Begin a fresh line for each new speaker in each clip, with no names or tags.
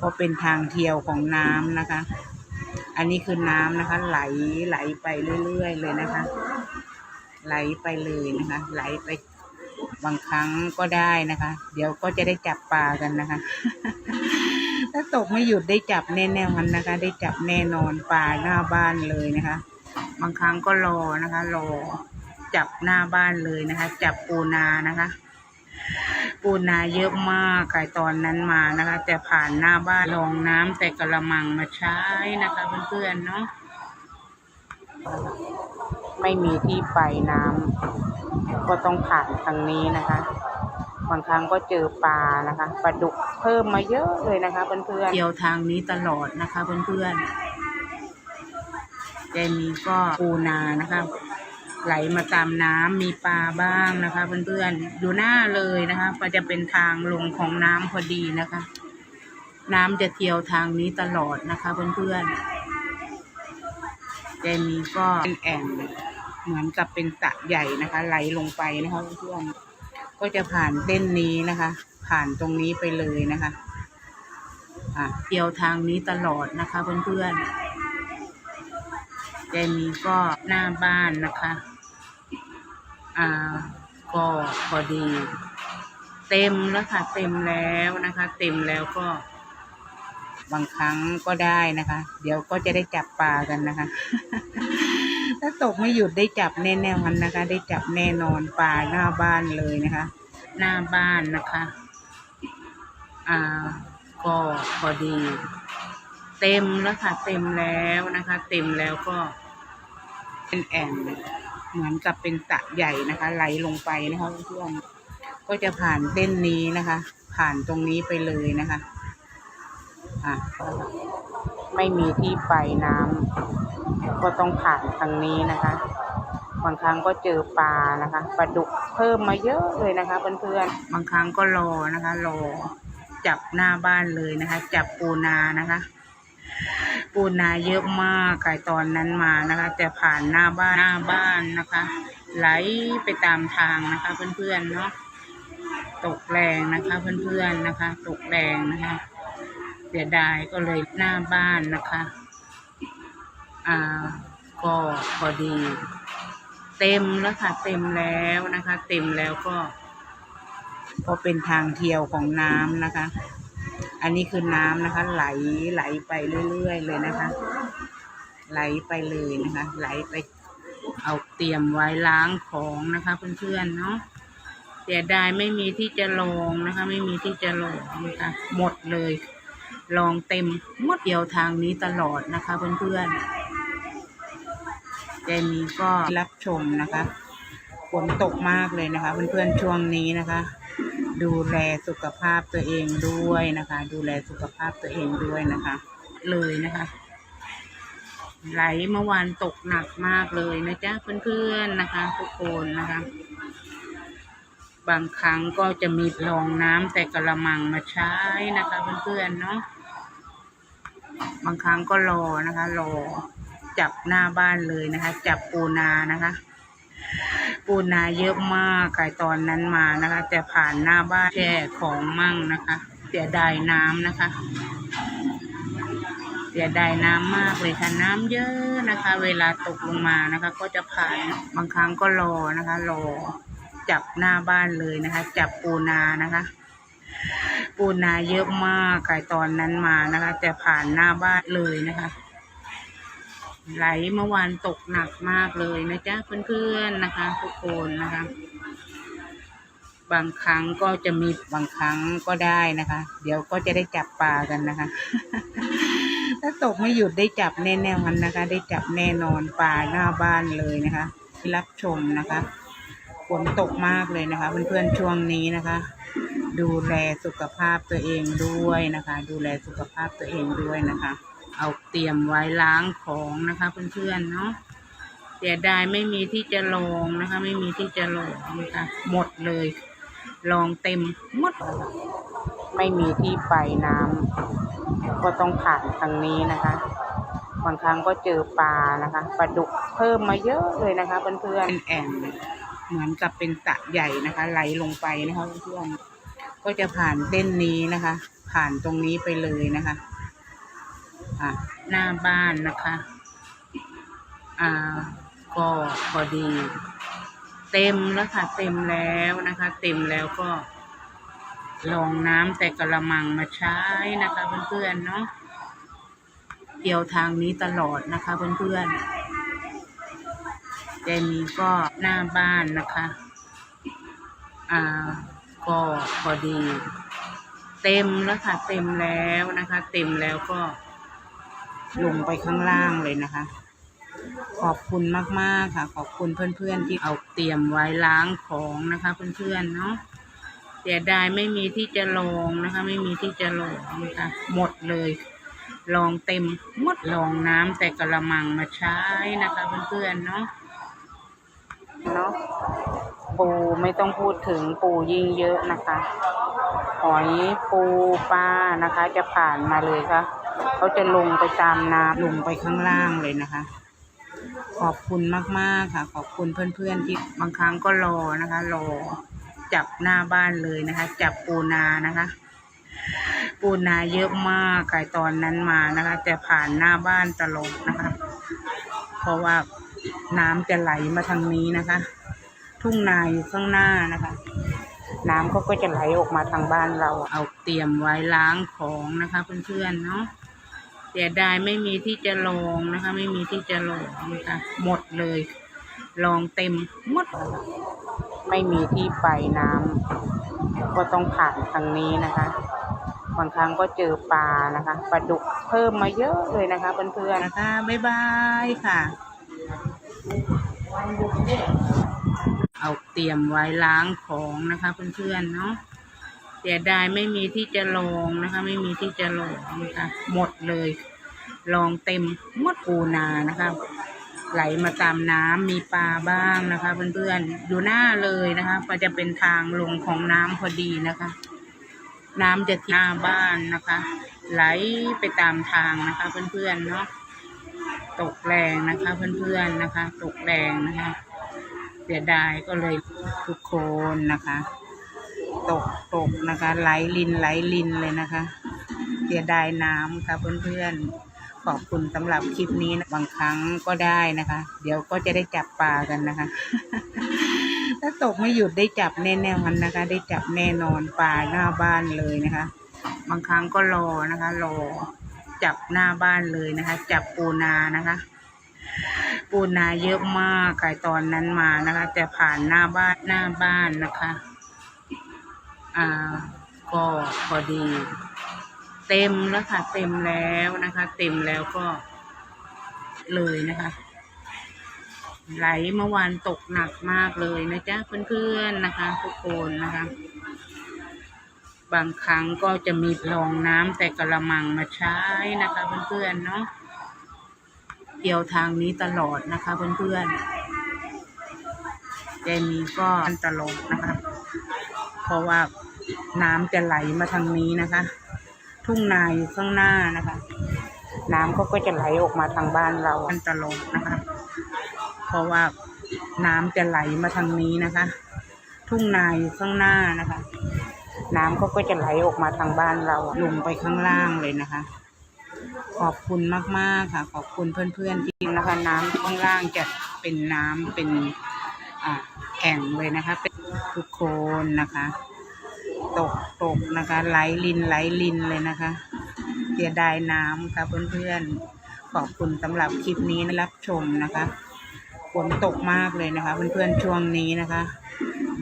เพราะเป็นทางเที่ยวของน้ำนะคะ อันนี้คือน้ำนะคะ ไหลไหลไปเรื่อยๆเลยนะคะ ไหลไปเลยนะคะ ไหลไปบางครั้งก็ได้นะคะ เดี๋ยวก็จะได้จับปลากันนะคะ ถ้าตกไม่หยุดได้จับแน่ๆมันนะคะ ได้จับแน่นอนปลาหน้าบ้านเลยนะคะ บางครั้งก็รอนะคะ รอจับหน้าบ้านเลยนะคะ จับปูนานะคะ ปูนาเยอะมากค่ตอนนั้นมานะคะ แต่ผ่านหน้าบ้านลองน้ำแต่กระมังมาใช้นะคะเพื่อนๆเนาะไม่มีที่ไปน้ำก็ต้องผ่านทางนี้นะคะบางครั้งก็เจอปลานะคะปลาดุกเพิ่มมาเยอะเลยนะคะเพื่อนๆเที่ยวทางนี้ตลอดนะคะเพื่อนๆแต่มีก็ปูนานะคะ ไหลมาตามน้ำมีปลาบ้างนะคะ เพื่อนๆอยู่หน้าเลยนะคะก็จะเป็นทางลงของน้ำพอดีนะคะ น้ำจะเที่ยวทางนี้ตลอดนะคะเพื่อนๆแต่มีก็เป็นแอ่งเหมือนกับเป็นสระใหญ่นะคะ ไหลลงไปนะคะเพื่อนๆก็จะผ่านเส้นนี้นะคะ ผ่านตรงนี้ไปเลยนะคะอะเที่ยวทางนี้ตลอดนะคะเพื่อนๆ แต่มีก็หน้าบ้านนะคะ อ่า ก็พอดี เต็มแล้วค่ะ เต็มแล้วนะคะ เต็มแล้วก็ บางครั้งก็ได้นะคะ เดี๋ยวก็จะได้จับปลากันนะคะ ถ้าตกไม่หยุดได้จับแน่ๆมันนะคะ ได้จับแน่นอนปลาหน้าบ้านเลยนะคะ หน้าบ้านนะคะ อ่า ก็พอดีเต็มแล้วค่ะ เต็มแล้วนะคะ เต็มแล้วก็ เป็นแอ่งเหมือนกับเป็นสระใหญ่นะคะ ไหลลงไปนะคะเพื่อนก็จะผ่านเส้นนี้นะคะ ผ่านตรงนี้ไปเลยนะคะอะไม่มีที่ไปน้ำก็ต้องผ่านทางนี้นะคะบางครั้งก็เจอปลานะคะปลาดุกเพิ่มมาเยอะเลยนะคะเพื่อนๆบางครั้งก็รอนะคะรอจับหน้าบ้านเลยนะคะ จับปูนานะคะ ปูนาเยอะมากค่ตอนนั้นมานะคะ แต่ผ่านหน้าบ้านหน้าบ้านนะคะ ไหลไปตามทางนะคะ เพื่อนๆเนาะตกแรงนะคะเพื่อนๆนะคะ ตกแรงนะคะเสียดายก็เลยหน้าบ้านนะคะ อ่า ก็พอดี เต็มแล้วค่ะ เต็มแล้วนะคะ เต็มแล้วก็เพราะเป็นทางเที่ยวของน้ำนะคะ อันนี้คือน้ำนะคะ ไหลไหลไปเรื่อยๆเลยนะคะ ไหลไปเลยนะคะ ไหลไป เอาเตรียมไว้ล้างของนะคะเพื่อนๆเนาะเสียดายไม่มีที่จะลองนะคะ ไม่มีที่จะลองนะคะหมดเลย ลองเต็มหมดเดียวทางนี้ตลอดนะคะเพื่อนๆแต่นี้ก็รับชมนะคะฝนตกมากเลยนะคะ เพื่อนๆช่วงนี้นะคะ ดูแลสุขภาพตัวเองด้วยนะคะ ดูแลสุขภาพตัวเองด้วยนะคะ เลยนะคะ ไหลเมื่อวานตกหนักมากเลยนะจ๊ะเพื่อนๆนะคะ ทุกคนนะคะ บางครั้งก็จะมีรองน้ำแต่กระมังมาใช้นะคะ เพื่อนๆเนาะบางครั้งก็รอนะคะ รอจับหน้าบ้านเลยนะคะ จับปูนานะคะ ปูนาเยอะมากค่ะตอนนั้นมานะคะ แต่ผ่านหน้าบ้านแช่ของมั่งนะคะ เสียดายน้ำนะคะ เสียดายน้ำมากเลยค่ะน้ำเยอะนะคะ เวลาตกลงมานะคะ ก็จะผ่านบางครั้งก็รอนะคะรอจับหน้าบ้านเลยนะคะ จับปูนานะคะปูนาเยอะมากค่ะตอนนั้นมานะคะ แต่ผ่านหน้าบ้านเลยนะคะ ไหลเมื่อวานตกหนักมากเลยนะจ๊ะเพื่อนๆนะคะทุกคนนะคะ บางครั้งก็จะมีบางครั้งก็ได้นะคะ เดี๋ยวก็จะได้จับปลากันนะคะ ถ้าตกไม่หยุดได้จับแน่ๆมันนะคะ ได้จับแน่นอนปลาหน้าบ้านเลยนะคะที่รับชมนะคะฝนตกมากเลยนะคะ เพื่อนๆช่วงนี้นะคะ ดูแลสุขภาพตัวเองด้วยนะคะ ดูแลสุขภาพตัวเองด้วยนะคะ เอาเตรียมไว้ล้างของนะคะ เพื่อนๆเนาะเสียดายไม่มีที่จะลองนะคะ ไม่มีที่จะลองนะคะหมดเลย ลองเต็มหมด ไม่มีที่ไปน้ำก็ต้องผ่านทางนี้นะคะบางครั้งก็เจอปลานะคะปลาดุกเพิ่มมาเยอะเลยนะคะเพื่อนๆเป็นแอ่งเหมือนกับเป็นสระใหญ่นะคะ ไหลลงไปนะคะเพื่อนๆก็จะผ่านเส้นนี้นะคะ ผ่านตรงนี้ไปเลยนะคะ อะหน้าบ้านนะคะ อ่าก็พอดี เต็มแล้วค่ะ เต็มแล้วนะคะ เต็มแล้วก็ลองน้ำแต่กระมังมาใช้นะคะเพื่อนๆเนาะเกี่ยวทางนี้ตลอดนะคะเพื่อนๆเจมีก็หน้าบ้านนะคะ อ่าก็พอดี เต็มแล้วค่ะ เต็มแล้วนะคะ เต็มแล้วก็ ลงไปข้างล่างเลยนะคะ ขอบคุณมากๆค่ะ ขอบคุณเพื่อนๆที่เอาเตรียมไว้ล้างของนะคะเพื่อนๆเนาะเสียดายไม่มีที่จะลองนะคะ ไม่มีที่จะลองนะคะหมดเลยลองเต็มหมดลองน้ำแต่กระมังมาใช้นะคะเพื่อนๆเนาะเนาะปูไม่ต้องพูดถึงปูยิ่งเยอะนะคะ หอยปูปลานะคะ จะผ่านมาเลยค่ะ เขาจะลงไปตามน้ำลงไปข้างล่างเลยนะคะ ขอบคุณมากๆค่ะ ขอบคุณเพื่อนๆที่บางครั้งก็รอนะคะ รอจับหน้าบ้านเลยนะคะ จับปูนานะคะ ปูนาเยอะมากไก่ตอนนั้นมานะคะ แต่ผ่านหน้าบ้านตลอดนะคะ เพราะว่าน้ำจะไหลมาทางนี้นะคะ ทุ่งนาอยู่ข้างหน้านะคะน้ำก็จะไหลออกมาทางบ้านเราเอาเตรียมไว้ล้างของนะคะเพื่อนๆเนาะ เสียดายไม่มีที่จะลองนะคะ ไม่มีที่จะลองนะคะหมดเลย ลองเต็มหมด ไม่มีที่ไปน้ำก็ต้องผ่านทางนี้นะคะบางครั้งก็เจอปลานะคะปลาดุกเพิ่มมาเยอะเลยนะคะเพื่อนๆนะคะบ๊ายบายค่ะ เอาเตรียมไว้ล้างของนะคะเพื่อนๆเนาะ เสียดายไม่มีที่จะลองนะคะ ไม่มีที่จะลองนะคะหมดเลย ลองเต็มมดปูนานะคะ ไหลมาตามน้ำมีปลาบ้างนะคะเพื่อนๆอยู่หน้าเลยนะคะก็จะเป็นทางลงของน้ำพอดีนะคะ น้ำจะที่หน้าบ้านนะคะ ไหลไปตามทางนะคะ เพื่อนๆเนาะตกแรงนะคะเพื่อนๆนะคะ ตกแรงนะคะ เสียดายก็เลยทุกคนนะคะ ตกตกนะคะ ไหลลินไหลลินเลยนะคะเสียดายน้ำค่ะเพื่อนๆ ขอบคุณสำหรับคลิปนี้นะบางครั้งก็ได้นะคะ เดี๋ยวก็จะได้จับปลากันนะคะ ถ้าตกไม่หยุดได้จับแน่ๆมันนะคะ ได้จับแน่นอนปลาหน้าบ้านเลยนะคะ บางครั้งก็รอนะคะ รอจับหน้าบ้านเลยนะคะ จับปูนานะคะปูนาเยอะมากไก่ตอนนั้นมานะคะ แต่ผ่านหน้าบ้านหน้าบ้านนะคะ อ่าก็พอดี เต็มแล้วค่ะ เต็มแล้วนะคะ เต็มแล้วก็เลยนะคะ ไหลเมื่อวานตกหนักมากเลยนะจ๊ะเพื่อนๆนะคะ ทุกคนนะคะ บางครั้งก็จะมีรองน้ำแต่กระมังมาใช้นะคะ เพื่อนๆเนาะเกี่ยวทางนี้ตลอดนะคะเพื่อนๆเจมีก็ตลอดนะคะ ราะว่าน้ำจะไหลมาทางนี้นะคะ ทุ่งนาอยู่ข้างหน้านะคะ น้ำเขาก็จะไหลออกมาทางบ้านเราอันตลอดนะคะ เพราะว่าน้ำจะไหลมาทางนี้นะคะ ทุ่งนาอยู่ข้างหน้านะคะ น้ำเขาก็จะไหลออกมาทางบ้านเราลงไปข้างล่างเลยนะคะ ขอบคุณมากๆค่ะ ขอบคุณเพื่อนๆที่นะคะ น้ำข้างล่างจะเป็นน้ำเป็น อ่า แอ่งเลยนะคะ เป็นทุกคนนะคะ ตกตกนะคะ ไหลลินไหลลินเลยนะคะเสียดายน้ำค่ะเพื่อนๆขอบคุณสำหรับคลิปนี้นะรับชมนะคะฝนตกมากเลยนะคะ เพื่อนๆช่วงนี้นะคะ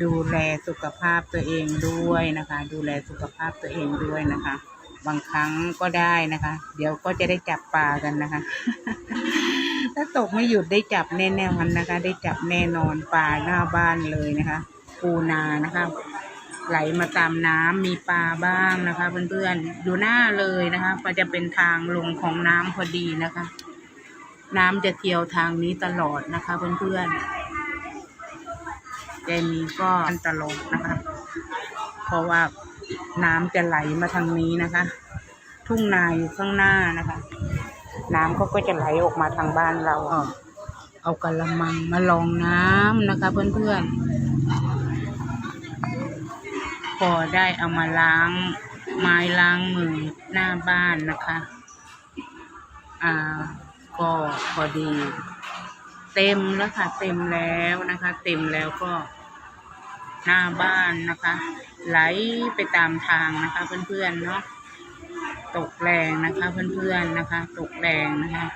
ดูแลสุขภาพตัวเองด้วยนะคะ ดูแลสุขภาพตัวเองด้วยนะคะ บางครั้งก็ได้นะคะ เดี๋ยวก็จะได้จับปลากันนะคะ ถ้าตกไม่หยุดได้จับแน่ๆมันนะคะ ได้จับแน่นอนปลาหน้าบ้านเลยนะคะ ปูนานะคะ ไหลมาตามน้ำมีปลาบ้างนะคะ เพื่อนๆอยู่หน้าเลยนะคะก็จะเป็นทางลงของน้ำพอดีนะคะ น้ำจะเที่ยวทางนี้ตลอดนะคะ เพื่อนๆเจมีก็อันตลอดนะคะ เพราะว่าน้ำจะไหลมาทางนี้นะคะ ทุ่งนาอยู่ข้างหน้านะคะ น้ำเขาก็จะไหลออกมาทางบ้านเรา เอากระมังมาลองน้ำนะคะ เพื่อนๆพอได้เอามาล้างไม้ล้างมือหน้าบ้านนะคะ อ่า ก็พอดี เต็มแล้วค่ะ เต็มแล้วนะคะ เต็มแล้วก็หน้าบ้านนะคะ ไหลไปตามทางนะคะ เพื่อนๆเนาะ ตกแรงนะคะเพื่อนๆนะคะ ตกแรงนะคะ